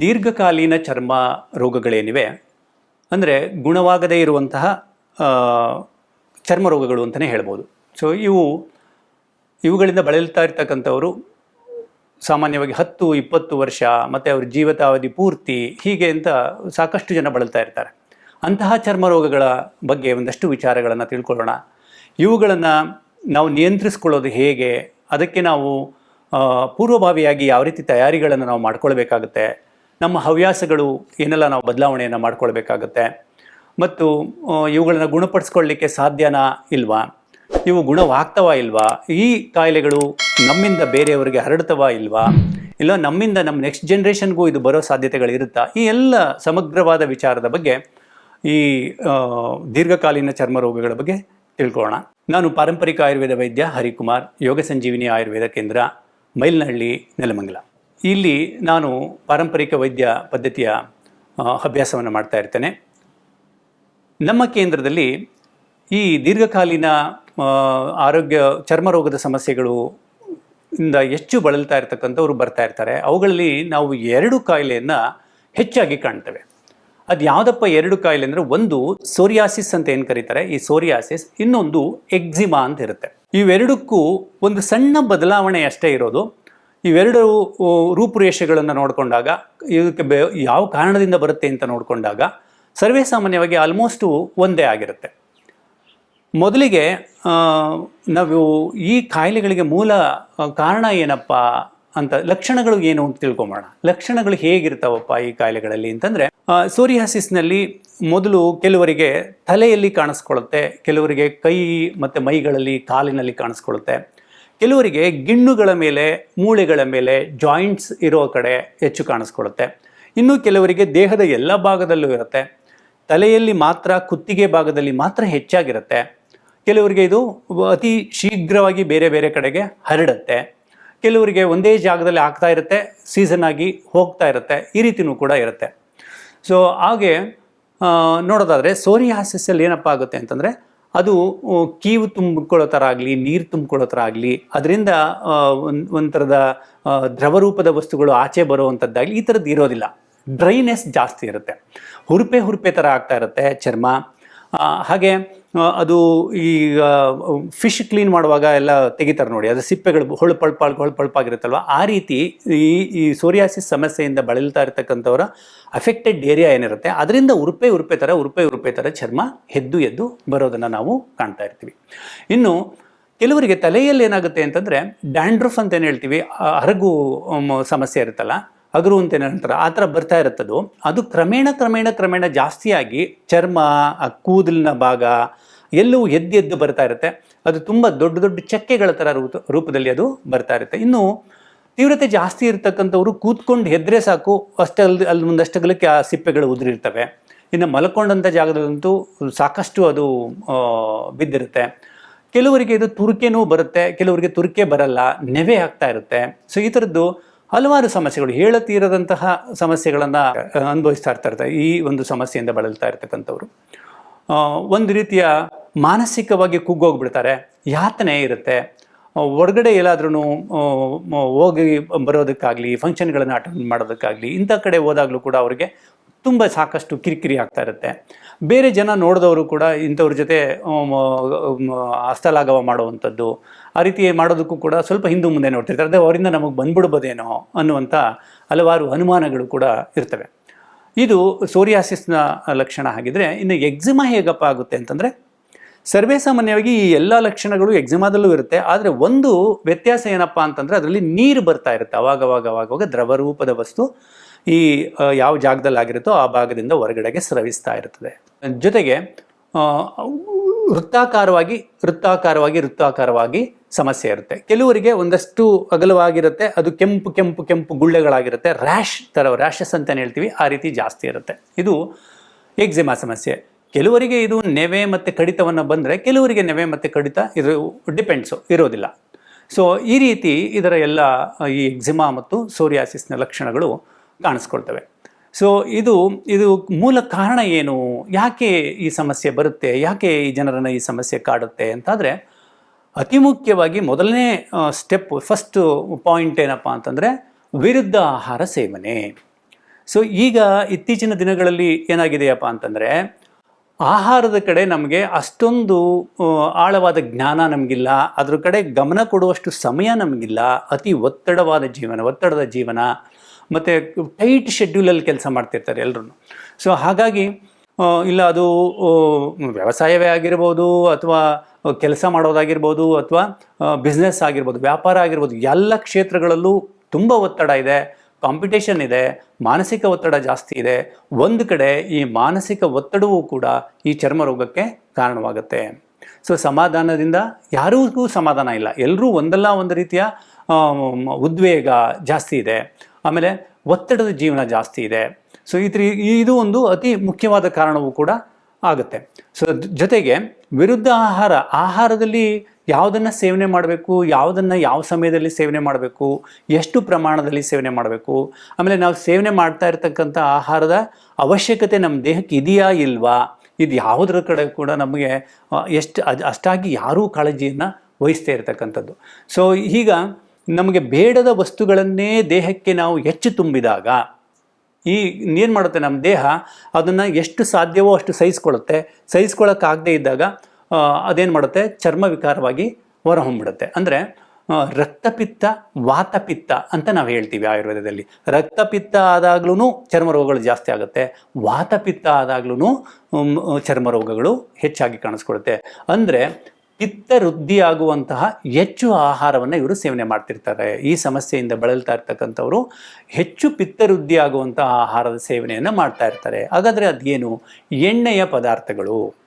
ದೀರ್ಘಕಾಲೀನ ಚರ್ಮ ರೋಗಗಳೇನಿವೆ, ಅಂದರೆ ಗುಣವಾಗದೇ ಇರುವಂತಹ ಚರ್ಮ ರೋಗಗಳು ಅಂತಲೇ ಹೇಳ್ಬೋದು. ಸೊ ಇವು, ಇವುಗಳಿಂದ ಬಳಲ್ತಾ ಇರ್ತಕ್ಕಂಥವರು ಸಾಮಾನ್ಯವಾಗಿ ಹತ್ತು, ಇಪ್ಪತ್ತು ವರ್ಷ, ಮತ್ತು ಅವ್ರ ಜೀವಿತಾವಧಿ ಪೂರ್ತಿ ಹೀಗೆ ಅಂತ ಸಾಕಷ್ಟು ಜನ ಬಳಲ್ತಾ ಇರ್ತಾರೆ. ಅಂತಹ ಚರ್ಮ ರೋಗಗಳ ಬಗ್ಗೆ ಒಂದಷ್ಟು ವಿಚಾರಗಳನ್ನು ತಿಳ್ಕೊಳ್ಳೋಣ. ಇವುಗಳನ್ನು ನಾವು ನಿಯಂತ್ರಿಸ್ಕೊಳ್ಳೋದು ಹೇಗೆ, ಅದಕ್ಕೆ ನಾವು ಪೂರ್ವಭಾವಿಯಾಗಿ ಯಾವ ರೀತಿ ತಯಾರಿಗಳನ್ನು ನಾವು ಮಾಡ್ಕೊಳ್ಬೇಕಾಗುತ್ತೆ ನಮ್ಮ ಹವ್ಯಾಸಗಳು ಏನೆಲ್ಲ ನಾವು ಬದಲಾವಣೆಯನ್ನು ಮಾಡ್ಕೊಳ್ಬೇಕಾಗತ್ತೆ? ಮತ್ತು ಇವುಗಳನ್ನು ಗುಣಪಡಿಸ್ಕೊಳ್ಳಿಕ್ಕೆ ಸಾಧ್ಯನಾ ಇಲ್ವಾ? ಇವು ಗುಣವಾಗ್ತವ ಇಲ್ವಾ? ಈ ಕಾಯಿಲೆಗಳು ನಮ್ಮಿಂದ ಬೇರೆಯವರಿಗೆ ಹರಡ್ತವಾ ಇಲ್ವಾ? ಇಲ್ಲ ನಮ್ಮಿಂದ ನಮ್ಮ ನೆಕ್ಸ್ಟ್ ಜನ್ರೇಷನ್ಗೂ ಇದು ಬರೋ ಸಾಧ್ಯತೆಗಳಿರುತ್ತಾ? ಈ ಎಲ್ಲ ಸಮಗ್ರವಾದ ವಿಚಾರದ ಬಗ್ಗೆ ಈ ದೀರ್ಘಕಾಲೀನ ಚರ್ಮ ರೋಗಗಳ ಬಗ್ಗೆ ತಿಳ್ಕೊಳ್ಳೋಣ ನಾನು ಪಾರಂಪರಿಕ ಆಯುರ್ವೇದ ವೈದ್ಯ ಹರಿಕುಮಾರ್, ಯೋಗ ಸಂಜೀವಿನಿ ಆಯುರ್ವೇದ ಕೇಂದ್ರ, ಮೈಲ್ನಹಳ್ಳಿ, ನೆಲಮಂಗಲ. ಇಲ್ಲಿ ನಾನು ಪಾರಂಪರಿಕ ವೈದ್ಯ ಪದ್ಧತಿಯ ಅಭ್ಯಾಸವನ್ನು ಮಾಡ್ತಾ ಇರ್ತೇನೆ. ನಮ್ಮ ಕೇಂದ್ರದಲ್ಲಿ ಈ ದೀರ್ಘಕಾಲೀನ ಆರೋಗ್ಯ, ಚರ್ಮ ರೋಗದ ಸಮಸ್ಯೆಗಳು ಇಂದ ಹೆಚ್ಚು ಬಳಲ್ತಾ ಇರ್ತಕ್ಕಂಥವ್ರು ಬರ್ತಾ ಇರ್ತಾರೆ. ಅವುಗಳಲ್ಲಿ ನಾವು ಎರಡು ಕಾಯಿಲೆಯನ್ನು ಹೆಚ್ಚಾಗಿ ಕಾಣ್ತೇವೆ. ಅದು ಯಾವುದಪ್ಪ ಎರಡು ಕಾಯಿಲೆ ಅಂದರೆ ಒಂದು ಸೋರಿಯಾಸಿಸ್ ಅಂತ ಏನು ಕರೀತಾರೆ? ಈ ಸೋರಿಯಾಸಿಸ್, ಇನ್ನೊಂದು ಎಕ್ಸಿಮಾ ಅಂತ ಇರುತ್ತೆ. ಇವೆರಡಕ್ಕೂ ಒಂದು ಸಣ್ಣ ಬದಲಾವಣೆ ಅಷ್ಟೇ ಇರೋದು. ಇವೆರಡು ರೂಪುರೇಷೆಗಳನ್ನು ನೋಡಿಕೊಂಡಾಗ, ಇದಕ್ಕೆ ಬೆ, ಯಾವ ಕಾರಣದಿಂದ ಬರುತ್ತೆ ಅಂತ ನೋಡಿಕೊಂಡಾಗ, ಸರ್ವೇ ಸಾಮಾನ್ಯವಾಗಿ ಆಲ್ಮೋಸ್ಟು ಒಂದೇ ಆಗಿರುತ್ತೆ. ಮೊದಲಿಗೆ ನಾವು ಈ ಕಾಯಿಲೆಗಳಿಗೆ ಮೂಲ ಕಾರಣ ಏನಪ್ಪ ಅಂತ, ಲಕ್ಷಣಗಳು ಏನು ಅಂತ ತಿಳ್ಕೊಂಬೋಣ ಲಕ್ಷಣಗಳು ಹೇಗಿರ್ತಾವಪ್ಪ ಈ ಕಾಯಿಲೆಗಳಲ್ಲಿ ಅಂತಂದರೆ ಸೋರಿಯಾಸಿಸ್ನಲ್ಲಿ ಮೊದಲು ಕೆಲವರಿಗೆ ತಲೆಯಲ್ಲಿ ಕಾಣಿಸ್ಕೊಳ್ಳುತ್ತೆ, ಕೆಲವರಿಗೆ ಕೈ ಮತ್ತು ಮೈಗಳಲ್ಲಿ ಕಾಲಿನಲ್ಲಿ ಕಾಣಿಸ್ಕೊಳ್ಳುತ್ತೆ. ಕೆಲವರಿಗೆ ಗಿಣ್ಣುಗಳ ಮೇಲೆ, ಮೂಳೆಗಳ ಮೇಲೆ ಜಾಯಿಂಟ್ಸ್ ಇರೋ ಕಡೆ ಹೆಚ್ಚು ಕಾಣಿಸ್ಕೊಳ್ಳುತ್ತೆ ಇನ್ನು ಕೆಲವರಿಗೆ ದೇಹದ ಎಲ್ಲ ಭಾಗದಲ್ಲೂ ಇರುತ್ತೆ. ತಲೆಯಲ್ಲಿ ಮಾತ್ರ, ಕುತ್ತಿಗೆ ಭಾಗದಲ್ಲಿ ಮಾತ್ರ ಹೆಚ್ಚಾಗಿರುತ್ತೆ. ಕೆಲವರಿಗೆ ಇದು ಅತಿ ಶೀಘ್ರವಾಗಿ ಬೇರೆ ಬೇರೆ ಕಡೆಗೆ ಹರಡುತ್ತೆ. ಕೆಲವರಿಗೆ ಒಂದೇ ಜಾಗದಲ್ಲಿ ಆಗ್ತಾ ಇರುತ್ತೆ ಸೀಸನ್ ಆಗಿ ಹೋಗ್ತಾ ಇರುತ್ತೆ, ಈ ರೀತಿನೂ ಕೂಡ ಇರುತ್ತೆ. ಸೊ ಹಾಗೆ ನೋಡೋದಾದರೆ ಸೋರಿಯಾಸಿಸಲ್ಲಿ ಏನಪ್ಪ ಆಗುತ್ತೆ ಅಂತಂದರೆ ಅದು ಕೀವು ತುಂಬಿಕೊಳ್ಳೋ ಥರ ಆಗಲಿ, ನೀರು ತುಂಬಿಕೊಳ್ಳೋ ಥರ ಆಗಲಿ, ಅದರಿಂದ ಒಂಥರದ ದ್ರವರೂಪದ ವಸ್ತುಗಳು ಆಚೆ ಬರುವಂಥದ್ದಾಗಲಿ ಈ ಥರದ್ದು ಇರೋದಿಲ್ಲ. ಡ್ರೈನೆಸ್ ಜಾಸ್ತಿ ಇರುತ್ತೆ. ಹುರುಪೆ ಹುರುಪೆ ಥರ ಆಗ್ತಾ ಇರುತ್ತೆ ಚರ್ಮ. ಹಾಗೆ ಅದು ಈಗ ಫಿಶ್ ಕ್ಲೀನ್ ಮಾಡುವಾಗ ಎಲ್ಲ ತೆಗಿತಾರೆ ನೋಡಿ. ಅದು ಸಿಪ್ಪೆಗಳು ಹೊಳಪಳ್ಪಾಳ್ ಹೊಳಪಳ್ಪಾಗಿರುತ್ತಲ್ವ ಆ ರೀತಿ ಈ ಈ ಸೋರಿಯಾಸಿಸ್ ಸಮಸ್ಯೆಯಿಂದ ಬಳಲ್ತಾ ಇರತಕ್ಕಂಥವರ ಅಫೆಕ್ಟೆಡ್ ಏರಿಯಾ ಏನಿರುತ್ತೆ, ಅದರಿಂದ ಉರುಪೆ ಉರುಪೆ ಥರ, ಉರುಪೆ ಉರುಪೆ ಥರ ಚರ್ಮ ಎದ್ದು ಎದ್ದು ಬರೋದನ್ನು ನಾವು ಕಾಣ್ತಾ ಇರ್ತೀವಿ. ಇನ್ನು ಕೆಲವರಿಗೆ ತಲೆಯಲ್ಲಿ ಏನಾಗುತ್ತೆ ಅಂತಂದರೆ ಡ್ಯಾಂಡ್ರಫ್ ಅಂತ ಏನು ಹೇಳ್ತೀವಿ ಅರಗು ಸಮಸ್ಯೆ ಇರುತ್ತಲ್ಲ ಹಗರು ಅಂತ ಏನು ಹೇಳ್ತಾರೆ ಆ ಥರ ಬರ್ತಾ ಇರುತ್ತದು ಅದು. ಕ್ರಮೇಣ ಕ್ರಮೇಣ ಕ್ರಮೇಣ ಜಾಸ್ತಿಯಾಗಿ ಚರ್ಮ, ಆ ಕೂದಲಿನ ಭಾಗ ಎಲ್ಲವೂ ಎದ್ದು ಎದ್ದು ಬರ್ತಾ ಇರುತ್ತೆ. ಅದು ತುಂಬ ದೊಡ್ಡ ದೊಡ್ಡ ಚಕ್ಕೆಗಳ ಥರ ರೂಪ, ರೂಪದಲ್ಲಿ ಅದು ಬರ್ತಾ ಇರುತ್ತೆ. ಇನ್ನು ತೀವ್ರತೆ ಜಾಸ್ತಿ ಇರ್ತಕ್ಕಂಥವ್ರು ಕೂತ್ಕೊಂಡು ಹೆದ್ರೆ ಸಾಕು. ಅಷ್ಟೇ ಅಲ್ಲಿ ಅಲ್ಲಿ ಒಂದಷ್ಟಗಲಕ್ಕೆ ಆ ಸಿಪ್ಪೆಗಳು ಉದುರಿರ್ತವೆ. ಇನ್ನು ಮಲ್ಕೊಂಡಂಥ ಜಾಗದಲ್ಲಂತೂ ಸಾಕಷ್ಟು ಅದು ಬಿದ್ದಿರುತ್ತೆ. ಕೆಲವರಿಗೆ ಇದು ತುರ್ಕೆನೂ ಬರುತ್ತೆ. ಕೆಲವರಿಗೆ ತುರ್ಕೆ ಬರಲ್ಲ. ನೆವೆ ಆಗ್ತಾ ಇರುತ್ತೆ. ಸೊ ಈ ಥರದ್ದು ಹಲವಾರು ಸಮಸ್ಯೆಗಳು ಹೇಳತೀರದಂತಹ ಸಮಸ್ಯೆಗಳನ್ನು ಅನುಭವಿಸ್ತಾ ಇರ್ತಾ ಇರ್ತಾರೆ ಈ ಒಂದು ಸಮಸ್ಯೆಯಿಂದ ಬಳಲ್ತಾ ಇರ್ತಕ್ಕಂಥವ್ರು ಒಂದು ರೀತಿಯ ಮಾನಸಿಕವಾಗಿ ಕುಗ್ಗೋಗ್ಬಿಡ್ತಾರೆ ಯಾತನೆ ಇರುತ್ತೆ ಹೊರಗಡೆ ಎಲ್ಲಾದ್ರೂ ಹೋಗಿ ಬರೋದಕ್ಕಾಗಲಿ ಫಂಕ್ಷನ್ಗಳನ್ನು ಅಟೆಂಡ್ ಮಾಡೋದಕ್ಕಾಗಲಿ ಇಂಥ ಕಡೆ ಹೋದಾಗಲೂ ಕೂಡ ಅವರಿಗೆ ತುಂಬ ಸಾಕಷ್ಟು ಕಿರಿಕಿರಿ ಆಗ್ತಾ ಇರುತ್ತೆ ಬೇರೆ ಜನ ನೋಡಿದವರು ಕೂಡ ಇಂಥವ್ರ ಜೊತೆ ಹಸ್ತಲಾಘವ ಮಾಡುವಂಥದ್ದು ಆ ರೀತಿ ಮಾಡೋದಕ್ಕೂ ಕೂಡ ಸ್ವಲ್ಪ ಹಿಂದೆ ಮುಂದೆ ನೋಡ್ತಿರ್ತಾರೆ. ಅದೇ ಅವರಿಂದ ನಮಗೆ ಬಂದ್ಬಿಡ್ಬೋದೇನೋ ಅನ್ನುವಂಥ ಹಲವಾರು ಅನುಮಾನಗಳು ಕೂಡ ಇರ್ತವೆ. ಇದು ಸೋರಿಯಾಸಿಸ್ನ ಲಕ್ಷಣ ಆಗಿದ್ದರೆ ಇನ್ನು ಎಕ್ಸಿಮಾ ಹೇಗಪ್ಪ ಆಗುತ್ತೆ ಅಂತಂದರೆ ಸರ್ವೇ ಸಾಮಾನ್ಯವಾಗಿ ಈ ಎಲ್ಲ ಲಕ್ಷಣಗಳು ಎಕ್ಸಿಮಾದಲ್ಲೂ ಇರುತ್ತೆ. ಆದರೆ ಒಂದು ವ್ಯತ್ಯಾಸ ಏನಪ್ಪ ಅಂತಂದರೆ ಅದರಲ್ಲಿ ನೀರು ಬರ್ತಾ ಇರುತ್ತೆ. ಅವಾಗವಾಗ ಅವಾಗವಾಗ ದ್ರವರೂಪದ ವಸ್ತು ಈ ಯಾವ ಜಾಗದಲ್ಲಿ ಆಗಿರುತ್ತೋ ಆ ಭಾಗದಿಂದ ಹೊರಗಡೆಗೆ ಸ್ರವಿಸ್ತಾ ಇರ್ತದೆ. ಜೊತೆಗೆ ವೃತ್ತಾಕಾರವಾಗಿ ವೃತ್ತಾಕಾರವಾಗಿ ವೃತ್ತಾಕಾರವಾಗಿ ಸಮಸ್ಯೆ ಇರುತ್ತೆ. ಕೆಲವರಿಗೆ ಒಂದಷ್ಟು ಅಗಲವಾಗಿರುತ್ತೆ, ಅದು ಕೆಂಪು ಕೆಂಪು ಕೆಂಪು ಗುಳ್ಳೆಗಳಾಗಿರುತ್ತೆ. ರ್ಯಾಶ್ ಥರ ರ್ಯಾಷಸ್ ಅಂತ ಹೇಳ್ತೀವಿ, ಆ ರೀತಿ ಜಾಸ್ತಿ ಇರುತ್ತೆ. ಇದು ಎಕ್ಸಿಮಾ ಸಮಸ್ಯೆ. ಕೆಲವರಿಗೆ ಇದು ನೆವೆ ಮತ್ತು ಕಡಿತವನ್ನು ಬಂದರೆ, ಕೆಲವರಿಗೆ ನೆವೆ ಮತ್ತು ಕಡಿತ ಇದು ಡಿಪೆಂಡ್ಸು, ಇರೋದಿಲ್ಲ. ಸೊ ಈ ರೀತಿ ಇದರ ಎಲ್ಲ, ಈ ಎಕ್ಸಿಮಾ ಮತ್ತು ಸೋರಿಯಾಸಿಸ್ನ ಲಕ್ಷಣಗಳು ಕಾಣಿಸ್ಕೊಳ್ತವೆ. ಸೊ ಇದು ಇದು ಮೂಲ ಕಾರಣ ಏನು? ಯಾಕೆ ಈ ಸಮಸ್ಯೆ ಬರುತ್ತೆ? ಯಾಕೆ ಈ ಜನರನ್ನು ಈ ಸಮಸ್ಯೆ ಕಾಡುತ್ತೆ? ಅಂತಾದರೆ ಅತಿ ಮುಖ್ಯವಾಗಿ ಮೊದಲನೇ ಸ್ಟೆಪ್ ಫಸ್ಟ್ ಪಾಯಿಂಟ್ ಏನಪ್ಪ ಅಂತಂದರೆ ವಿರುದ್ಧ ಆಹಾರ ಸೇವನೆ. ಸೊ ಈಗ ಇತ್ತೀಚಿನ ದಿನಗಳಲ್ಲಿ ಏನಾಗಿದೆಯಪ್ಪ ಅಂತಂದರೆ ಆಹಾರದ ಕಡೆ ನಮಗೆ ಅಷ್ಟೊಂದು ಆಳವಾದ ಜ್ಞಾನ ನಮಗಿಲ್ಲ. ಅದ್ರ ಕಡೆ ಗಮನ ಕೊಡುವಷ್ಟು ಸಮಯ ನಮಗಿಲ್ಲ. ಅತಿ ಒತ್ತಡವಾದ ಜೀವನ, ಒತ್ತಡದ ಜೀವನ. ಮತ್ತು ಟೈಟ್ ಶೆಡ್ಯೂಲಲ್ಲಿ ಕೆಲಸ ಮಾಡ್ತಿರ್ತಾರೆ ಎಲ್ಲರೂ ಸೊ ಹಾಗಾಗಿ ಇಲ್ಲ ಅದು ವ್ಯವಸಾಯವೇ ಆಗಿರ್ಬೋದು ಅಥವಾ ಕೆಲಸ ಮಾಡೋದಾಗಿರ್ಬೋದು ಅಥವಾ ಬಿಸ್ನೆಸ್ ಆಗಿರ್ಬೋದು, ವ್ಯಾಪಾರ ಆಗಿರ್ಬೋದು, ಎಲ್ಲ ಕ್ಷೇತ್ರಗಳಲ್ಲೂ ತುಂಬ ಒತ್ತಡ ಇದೆ ಕಾಂಪಿಟೇಷನ್ ಇದೆ, ಮಾನಸಿಕ ಒತ್ತಡ ಜಾಸ್ತಿ ಇದೆ. ಒಂದು ಕಡೆ ಈ ಮಾನಸಿಕ ಒತ್ತಡವೂ ಕೂಡ ಈ ಚರ್ಮ ರೋಗಕ್ಕೆ ಕಾರಣವಾಗುತ್ತೆ. ಸೊ ಸಮಾಧಾನದಿಂದ ಯಾರಿಗೂ ಸಮಾಧಾನ ಇಲ್ಲ. ಎಲ್ಲರೂ ಒಂದಲ್ಲ ಒಂದು ರೀತಿಯ ಉದ್ವೇಗ ಜಾಸ್ತಿ ಇದೆ. ಆಮೇಲೆ ಒತ್ತಡದ ಜೀವನ ಜಾಸ್ತಿ ಇದೆ. ಸೊ ಇದ್ರ ಇದು ಒಂದು ಅತಿ ಮುಖ್ಯವಾದ ಕಾರಣವೂ ಕೂಡ ಆಗುತ್ತೆ. ಸೊ ಜೊತೆಗೆ ವಿರುದ್ಧ ಆಹಾರ, ಆಹಾರದಲ್ಲಿ ಯಾವುದನ್ನು ಸೇವನೆ ಮಾಡಬೇಕು, ಯಾವುದನ್ನು ಯಾವ ಸಮಯದಲ್ಲಿ ಸೇವನೆ ಮಾಡಬೇಕು, ಎಷ್ಟು ಪ್ರಮಾಣದಲ್ಲಿ ಸೇವನೆ ಮಾಡಬೇಕು, ಆಮೇಲೆ ನಾವು ಸೇವನೆ ಮಾಡ್ತಾ ಇರತಕ್ಕಂಥ ಆಹಾರದ ಅವಶ್ಯಕತೆ ನಮ್ಮ ದೇಹಕ್ಕೆ ಇದೆಯಾ ಇಲ್ವಾ, ಇದು ಯಾವುದರ ಕಡೆ ಕೂಡ ನಮಗೆ ಎಷ್ಟು, ಅದು, ಅಷ್ಟಾಗಿ ಯಾರೂ ಕಾಳಜಿಯನ್ನು ವಹಿಸ್ತಾ ಇರತಕ್ಕಂಥದ್ದು. ಸೊ ಈಗ ನಮಗೆ ಬೇಡದ ವಸ್ತುಗಳನ್ನೇ ದೇಹಕ್ಕೆ ನಾವು ಹೆಚ್ಚು ತುಂಬಿದಾಗ ಈ ಏನು ಮಾಡುತ್ತೆ ನಮ್ಮ ದೇಹ, ಅದನ್ನು ಎಷ್ಟು ಸಾಧ್ಯವೋ ಅಷ್ಟು ಸಹಿಸ್ಕೊಳ್ಳುತ್ತೆ. ಸಹಿಸ್ಕೊಳ್ಳೋಕ್ಕಾಗದೇ ಇದ್ದಾಗ ಅದೇನು ಮಾಡುತ್ತೆ? ಚರ್ಮ ವಿಕಾರವಾಗಿ ಹೊರಹೊಮ್ಬಿಡುತ್ತೆ ಅಂದರೆ ರಕ್ತಪಿತ್ತ ವಾತಪಿತ್ತ ಅಂತ ನಾವು ಹೇಳ್ತೀವಿ ಆಯುರ್ವೇದದಲ್ಲಿ. ರಕ್ತಪಿತ್ತ ಆದಾಗ್ಲೂ ಚರ್ಮ ರೋಗಗಳು ಜಾಸ್ತಿ ಆಗುತ್ತೆ. ವಾತಪಿತ್ತ ಆದಾಗ್ಲೂ ಚರ್ಮ ರೋಗಗಳು ಹೆಚ್ಚಾಗಿ ಕಾಣಿಸ್ಕೊಳುತ್ತೆ ಅಂದರೆ ಪಿತ್ತ ವೃದ್ಧಿಯಾಗುವಂತಹ ಹೆಚ್ಚು ಆಹಾರವನ್ನು ಇವರು ಸೇವನೆ ಮಾಡ್ತಿರ್ತಾರೆ. ಈ ಸಮಸ್ಯೆಯಿಂದ ಬಳಲ್ತಾ ಇರ್ತಕ್ಕಂಥವರು ಹೆಚ್ಚು ಪಿತ್ತ ವೃದ್ಧಿಯಾಗುವಂತಹ ಆಹಾರದ ಸೇವನೆಯನ್ನು ಮಾಡ್ತಾ ಇರ್ತಾರೆ. ಹಾಗಾದರೆ ಅದೇನು? ಎಣ್ಣೆಯ ಪದಾರ್ಥಗಳು.